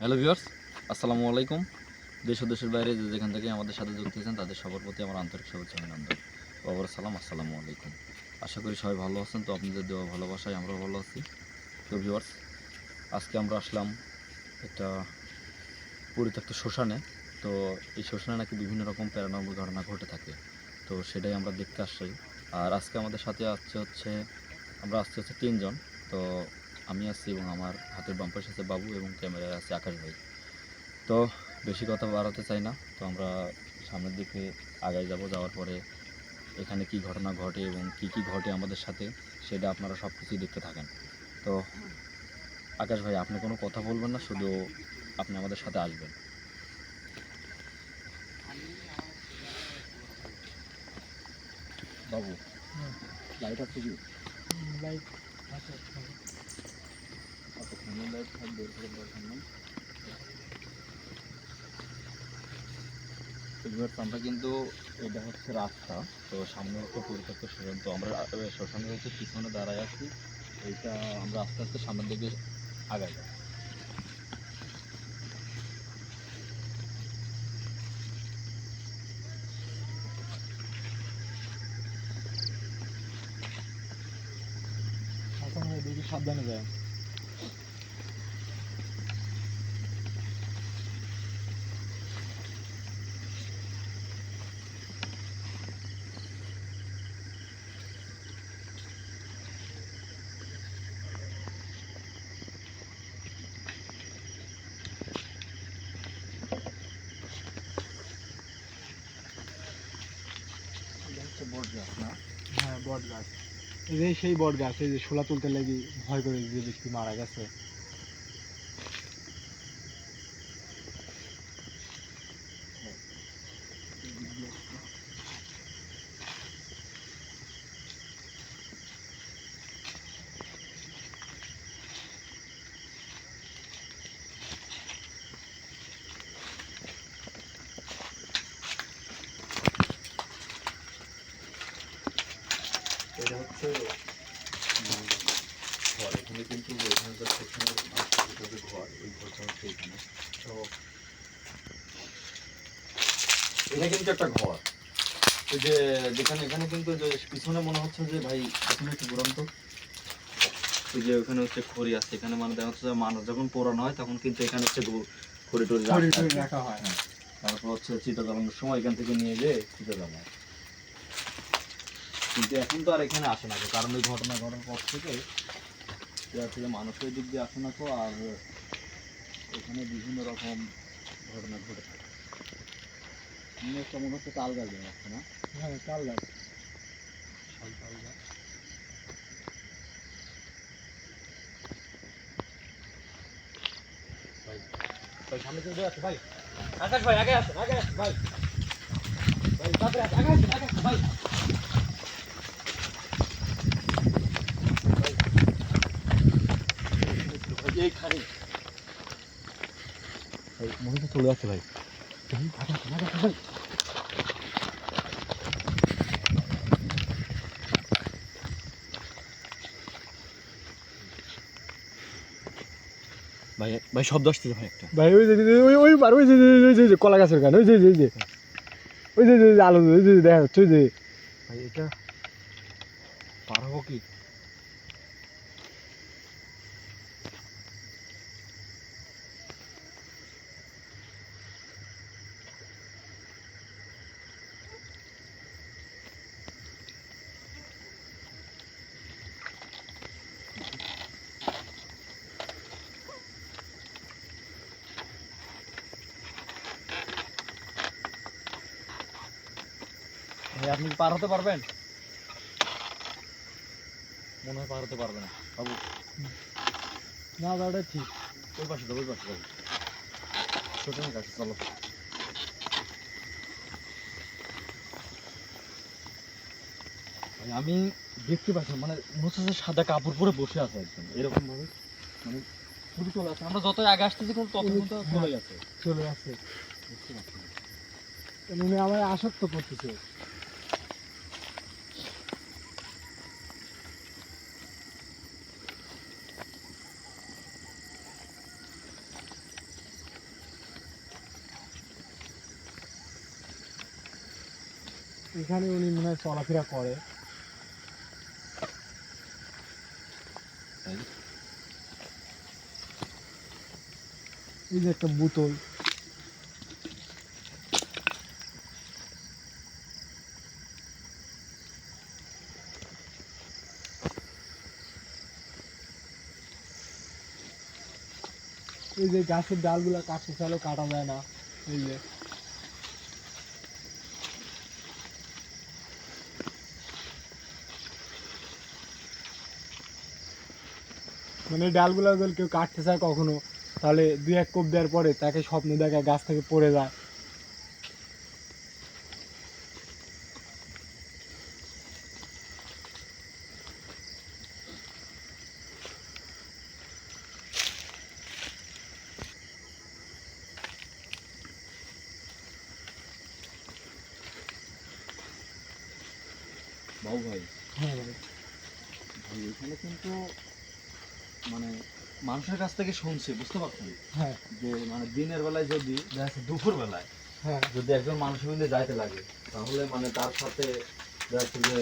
Hello viewers আসসালামু আলাইকুম। দেশ ও দেশের বাইরে যে যেখান থেকে আমাদের সাথে যুক্ত হয়েছেন, তাদের সবার প্রতি আমার আন্তরিক শুভেচ্ছা অভিনন্দন। বাবার সালাম আসসালামু আলাইকুম। আশা করি সবাই ভালো আছেন, তো আপনাদের দেওয়া ভালোবাসায় আমরাও ভালো আছি। তো ভিউয়ার্স আজকে আমরা আসলাম একটা পরিত্যক্ত শ্মশানে। তো এই শ্মশানে নাকি বিভিন্ন রকম প্যারানর্মাল ঘটনা ঘটে থাকে। তো সেটাই আমরা দেখতে আসছি। আর আজকে আমাদের সাথে আসছে হচ্ছে আমরা আসছি হচ্ছে তিনজন। তো আমি আছি এবং আমার হাতের বাম পাশে আছে বাবু এবং ক্যামেরায় আছে আকাশ ভাই। তো বেশি কথা বাড়াতে চাই না। তো আমরা সামনের দিকে আগায় যাব যাওয়ার পরে এখানে কি ঘটনা ঘটে এবং কি কি ঘটে আমাদের সাথে সেটা আপনারা সব কিছুই দেখতে থাকেন। তো আকাশ ভাই আপনি কোনো কথা বলবেন না শুধু আপনি আমাদের সাথে আসবেন। বাবু লাইট আছে আমরা কিন্তু এটা হচ্ছে রাস্তা, তো সামনে হচ্ছে পরিত্যক্ত শ্মশান তো আমরা শোষণ হচ্ছে পিছনে দাঁড়ায় আছি। এইটা আমরা আস্তে আস্তে সামনের দিকে আগাই। যাই এখন দেখি সাবধানে যায় এটা হচ্ছে বট গাছ না হ্যাঁ বট গাছ এই যে সেই বট গাছ এই যে শোলা তুলতে লাগি ভয় করে যে ব্যক্তি মারা গেছে। ঘর এখানে কিন্তু যে ঘর ওই ঘরটা হচ্ছে এখানে তো এটা কিন্তু একটা ঘর যে যেখানে এখানে কিন্তু যে পিছনে মনে হচ্ছে যে ভাই এখানে একটু দুরন্ত যে ওখানে হচ্ছে খড়ি আছে এখানে মানে দেখা যাচ্ছে মানুষ যখন পোড়ানো হয় তখন কিন্তু এখানে হচ্ছে খড়ি টড়ি রাখা হয়। হ্যাঁ। তারপর হচ্ছে চিতা জ্বালানোর সময় এখান থেকে নিয়ে যেয়ে চিতা জ্বালায় কিন্তু এখন তো আর এখানে আসে না কারণ ওই ঘটনা ঘটার পর থেকে এরা থেকে মানুষের দিক দিয়ে আসে না তো আর এখানে বিভিন্ন রকম ঘটনা ঘটে থাকে। মনে হচ্ছে মনে হচ্ছে তাল গাছ আছে না? হ্যাঁ তাল গাছ। শাল তাল গাছ ভাই সামনে চলে যাচ্ছে ভাই। আকাশ ভাই আগে আসেন আগে আসেন ভাই। ভাই তাড়াতাড়ি আসেন, আগে আসেন আগে আসেন ভাই। এইখানে ভাই চলে যাচ্ছে ভাই ভাই, ভাই ভাই ভাই শব্দ আসতেছে ভাই একটা ভাই ওই যে ওই ওই বার ওই যে ওই যে- কলা গাছের গান ওই যে ওই যে ওই যে আলো ওই যে দেখা যাচ্ছে ওই যে ভাই এটা পার কি আপনি পার হতে পারবেন? মনে হয় পার হতে পারবে না। বাবু। না ওটা ঠিক। ওই পাশে যাব ওই পাশে যাব ছোট না কাছে চলো। আমি দেখতে পাচ্ছি মানে মনে সাদা কাপড় পরে বসে আছে একদম এরকম ভাবে মানে ছবি চলে আসছে আমরা যতই আগে আসতেছি কিন্তু তত কিন্তু চলে গেছে চলে আসছে বুঝতে পারছি উনি আমার আসক্ত করতেছে। এখানে উনি মনে হয় চলাফেরা করে। এই যে একটা বোতল। এই যে গাছের ডালগুলো কাটতে চাইলেও কাটা যায় না, এই যে। মানে ডালগুলো কেউ কাটতে চায় কখনো, তাহলে দু এক কোপ দেওয়ার পরে তাকে স্বপ্ন দেখায় গাছ থেকে পড়ে যায় বাবু ভাই হ্যাঁ ভাই ভাই এখানে কিন্তু মানে মানুষের কাছ থেকে শুনছি বুঝতে পারছেন? হ্যাঁ। যে মানে দিনের বেলায় যদি দুপুর বেলায় হ্যাঁ। যদি একজন মানুষের মধ্যে যাইতে লাগে তাহলে মানে তার সাথে যাচ্ছে যে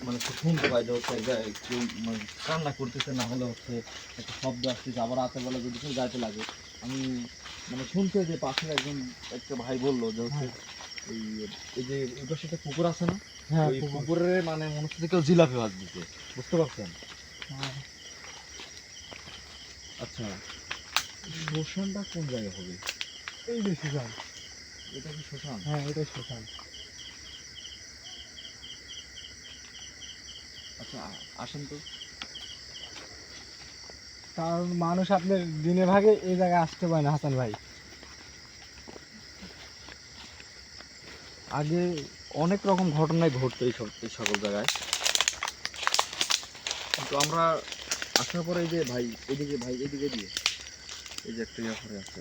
মানে শুনতে পাই যে হচ্ছে কেউ মানে কান্না করতেছে না হলে হচ্ছে একটা শব্দ আসতেছে আবার রাতের বেলা যদি কেউ যাইতে লাগে। আমি মানে শুনতে যে পাশে একজন একটা ভাই বলল যে হচ্ছে এই এই যে ওই পাশে একটা পুকুর আছে না? হ্যাঁ ওই পুকুর। মানে মনে হচ্ছে কেউ জিলাপি ভাজ দিতে বুঝতে পারছেন? হ্যাঁ। আচ্ছা শ্মশানটা কোন জায়গায় হবে? এই যে শ্মশান। এটা কি শ্মশান? হ্যাঁ এটাই শ্মশান। আচ্ছা আসেন তো। কারণ মানুষ আপনার দিনে ভাগে এই জায়গায় আসতে পারে না হাসান ভাই। আগে অনেক রকম ঘটনাই ঘটতো এই সব এই সকল জায়গায়। কিন্তু আমরা আসার পরে এই যে ভাই এদিকে ভাই এদিকে দিয়ে, এই যে একটা ইয়া করে আছে।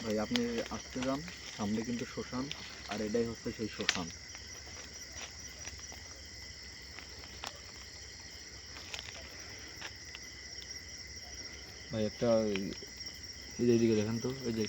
ভাই, আপনি আসতে যান, সামনে কিন্তু শ্মশান, আর এটাই হচ্ছে সেই শ্মশান। ভাই, একটা এই- যে এদিকে দেখেন তো, এই যে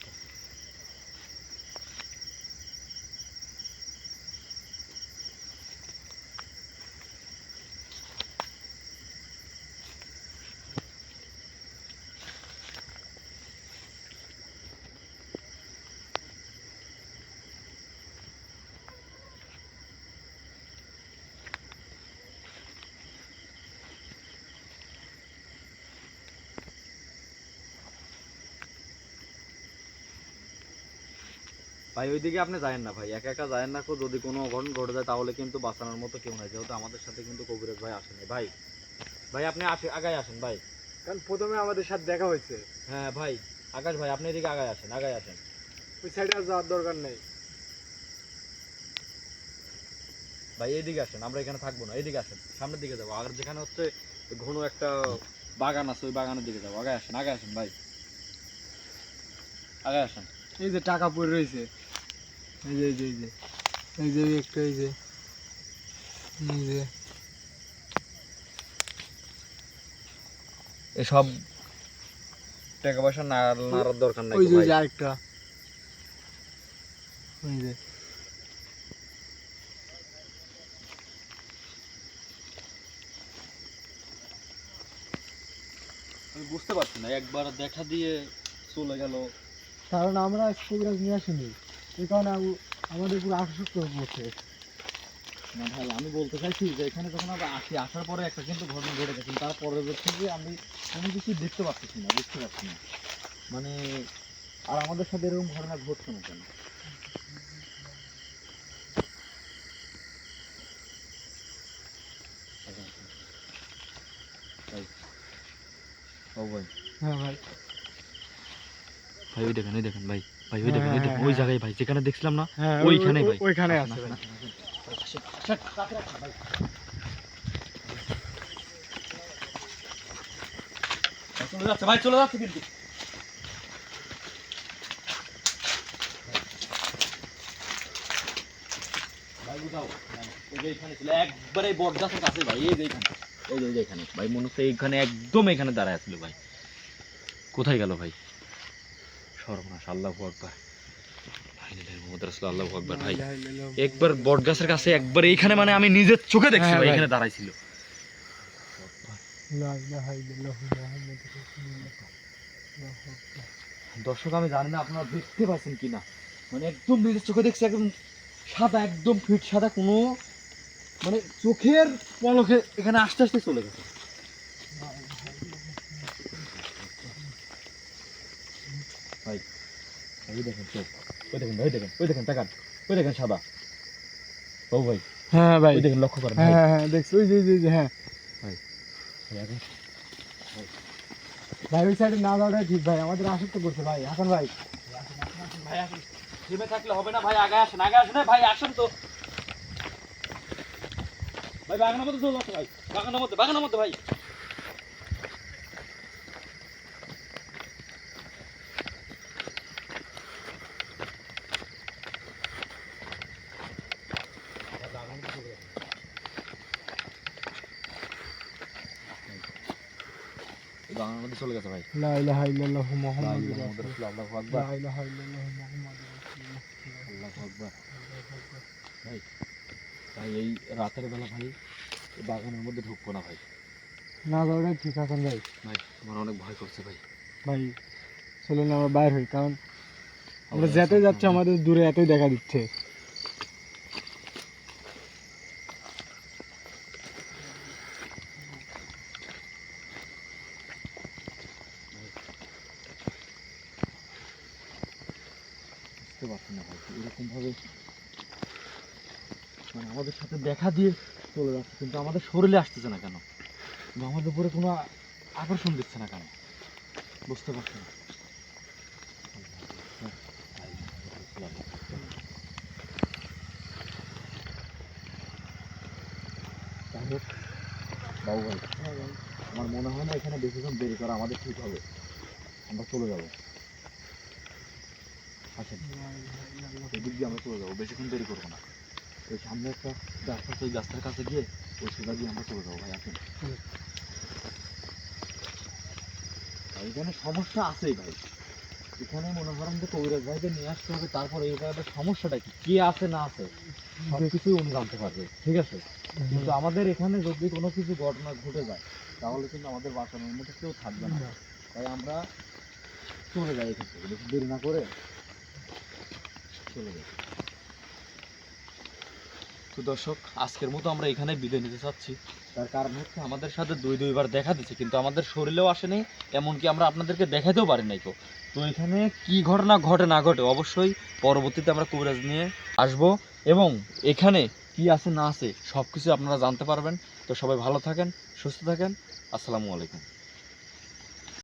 ভাই ওইদিকে আপনি যায়েন না ভাই একা একা যায়েন না কো যদি কোনো অঘটন ঘটে যায় তাহলে কিন্তু বাঁচানোর মতো কেউ নাই যেহেতু আমাদের সাথে কিন্তু কবিরাজ ভাই আসেনি। ভাই ভাই আপনি আসে আগায় আসেন ভাই। কারণ প্রথমে আমাদের সাথে দেখা হয়েছে। হ্যাঁ ভাই আকাশ ভাই আপনি এদিকে আগায় আসেন আগায় আসেন। ওই সাইডে আর যাওয়ার দরকার নেই। ভাই এইদিকে আসেন আমরা এখানে থাকব না এইদিকে আসেন সামনের দিকে যাব। আর যেখানে হচ্ছে ঘন একটা বাগান আছে ওই বাগানের দিকে যাব। আগায় আসেন আগায় আসেন ভাই। আগায় আসেন। এই যে টাকা পড়ে রয়েছে। এই যে এই যে এই যে। একটা এই যে। এই যে। এসব টাকা পয়সা না নাড়ার দরকার নাই ওই যে ওই ভাই। যে আরেকটা। ওই যে। আমি বুঝতে পারছি না একবার দেখা দিয়ে চলে গেল। কারণ আমরা নিয়ে আসিনি। এই কারণে আমাদের পুরো আকর্ষিত করছে না ভাই আমি বলতে চাইছি যে এখানে যখন আমরা আসি আসার পরে একটা কিন্তু ঘটনা ঘটে গেছে। তার পরবর্তীতে আমি কোনো কিছু দেখতে পাচ্ছি না বুঝতে পারছি না। মানে আর আমাদের সাথে এরকম ঘটনা ঘটছে না কেন? ভাই ও ভাই। হ্যাঁ ভাই। ভাই ওই দেখেন ওই দেখেন ভাই। ভাই ওই দেখেন ওই দেখেন ওই জায়গায় ভাই যেখানে দেখছিলাম না হ্যাঁ ওইখানেই ভাই ওইখানে আসেন, আছে আসেন, ভাই। আসেন, আসেন। আসেন, আসেন, আসেন, ভাই। ভাই, চলে যাচ্ছে ভাই চলে যাচ্ছে কিন্তু ভাই বুঝাও এই যে এখানে ছিল একবারে বট গাছের কাছে ভাই এই যে এখানে এই যে এই যে এখানে ভাই মনে হচ্ছে এইখানে একদম এখানে দাঁড়ায় ছিল ভাই কোথায় গেল ভাই সর্বনাশ আল্লাহ আকবার। আল্লাহ আকবার ভাই। একবার বট গাছের কাছে একবার এইখানে মানে আমি নিজের চোখে দেখছি হ্যাঁ, ভাই। এখানে দাঁড়াইছিল। দর্শক আমি জানি না আপনারা দেখতে পাচ্ছেন কিনা। মানে একদম নিজের চোখে দেখছি একদম সাদা একদম ফিট সাদা কোনো মানে চোখের পলকে এখানে আস্তে আস্তে চলে গেছে। ওই দেখেন চোখ ওই দেখেন ওই দেখেন ওই দেখেন তাকান ওই দেখেন সাদা ও ভাই হ্যাঁ ভাই ওই দেখেন লক্ষ্য করেন হ্যাঁ হ্যাঁ হ্যাঁ দেখছি ওই যে যে, হ্যাঁ ভাই, এখন ভাই ওই সাইডে না যাওয়াটাই ঠিক ভাই আমাদের আসক্ত করছে ভাই হাসান ভাই ভাই আসুন থেমে থাকলে হবে না ভাই আগে আসেন আগে আসেন ভাই আসেন তো ভাই বাগানের মধ্যে চলে আসো ভাই বাগানের মধ্যে বাগানের মধ্যে ভাই বাগানের মধ্যে চলে গেছে ভাই। লা ইলাহা ইল্লাল্লাহু মুহাম্মাদুর মুহাম্মাদুর রাসূলুল্লাহ। রাসূলুল্লাহ, আল্লাহু আকবার। লা ইলাহা ইল্লাল্লাহু মুহাম্মাদুর রাসূলুল্লাহ। আল্লাহু আকবার। ভাই ভাই এই রাতের বেলা ভাই বাগানের মধ্যে ঢুকবো না ভাই। না যাওয়াটাই ঠিক হাসান ভাই। ভাই আমার অনেক ভয় করছে ভাই। ভাই চলুন আমরা বাইর হই কারণ আমরা যেতে যাচ্ছি আমাদের দূরে এতই দেখা দিচ্ছে বুঝতে পারছি না ভাই এরকম ভাবে মানে আমাদের সাথে দেখা দিয়ে চলে যাচ্ছে, কিন্তু আমাদের শরীরে আসতেছে না কেন? আমাদের উপরে কোনো আকর্ষণ দিচ্ছে না কেন? বুঝতে পারছি না। বাবু ভাই, আমার মনে হয় না এখানে বেশিক্ষণ দেরি করা আমাদের ঠিক হবে। আমরা চলে যাব। আসেন। এদিক দিয়ে আমরা চলে যাব, বেশিক্ষণ দেরি করব না। ওই সামনে একটা রাস্তা আছে, ওই গাছটার কাছে গিয়ে ওই সোজা দিয়ে আমরা চলে যাব ভাই আসেন। এখানে সমস্যা আছেই ভাই। এখানে মনে করেন যে কবিরাজ ভাইকে নিয়ে আসতে হবে তারপরে এই সমস্যাটা কি? কে আছে না আছে? সব কিছুই উনি জানতে পারবে ঠিক আছে? কিন্তু আমাদের এখানে যদি কোনো কিছু ঘটনা ঘটে যায় তাহলে কিন্তু আমাদের বাঁচানোর মধ্যে কেউ থাকবে না। তাই আমরা চলে যাই এখান থেকে বেশি দেরি না করে চলে যাই। তো দর্শক, আজকের মতো আমরা এখানে বিদায় নিতে চাচ্ছি। তার কারণ হচ্ছে আমাদের সাথে দুই দুইবার দেখা দিচ্ছে, কিন্তু আমাদের শরীরেও আসেনি, এমনকি আমরা আপনাদেরকে দেখাতেও পারি নাই তো তো এখানে কি ঘটনা ঘটে না ঘটে অবশ্যই পরবর্তীতে আমরা কবিরাজ নিয়ে আসব এবং এখানে কি আছে না আছে সব কিছু আপনারা জানতে পারবেন। তো সবাই ভালো থাকেন, সুস্থ থাকেন। আসসালামু আলাইকুম।